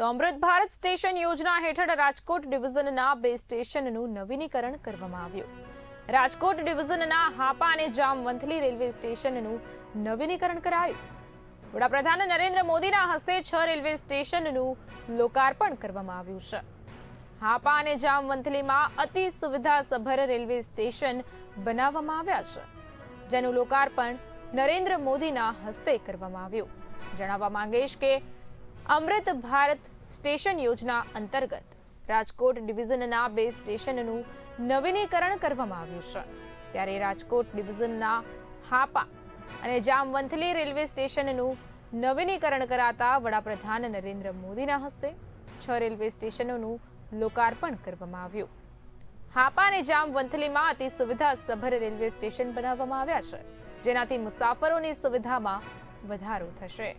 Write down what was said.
તો અમૃત ભારત સ્ટેશન યોજના હેઠળ રાજકોટ ડિવિઝનના બે સ્ટેશનનું નવીનીકરણ કરવામાં આવ્યું. રાજકોટ ડિવિઝનના હાપા અને જામવંથલી રેલવે સ્ટેશનનું નવીનીકરણ કરાયું. વડાપ્રધાન નરેન્દ્ર મોદીના હસ્તે છ રેલવે સ્ટેશનનું લોકાર્પણ કરવામાં આવ્યું છે. હાપા અને જામવંથલીમાં અતિ સુવિધાસભર રેલવે સ્ટેશન બનાવવામાં આવ્યા છે. જેનું લોકાર્પણ નરેન્દ્ર મોદીના હસ્તે કરવામાં આવ્યું. જણાવવા માંગીશ કે અમૃત ભારત સ્ટેશન યોજના અંતર્ગત રાજકોટ ડિવિઝનના બે સ્ટેશનનું નવીનીકરણ કરવામાં આવ્યું છે. ત્યારે રાજકોટ ડિવિઝનના હાપા અને જામવંથલી રેલવે સ્ટેશનનું નવીનીકરણ કરાતા વડાપ્રધાન નરેન્દ્ર મોદીના હસ્તે છ રેલવે સ્ટેશનોનું લોકાર્પણ કરવામાં આવ્યું. હાપા અને જામવંથલીમાં અતિ સુવિધા સભર રેલવે સ્ટેશન બનાવવામાં આવ્યા છે, જેનાથી મુસાફરોની સુવિધામાં વધારો થશે.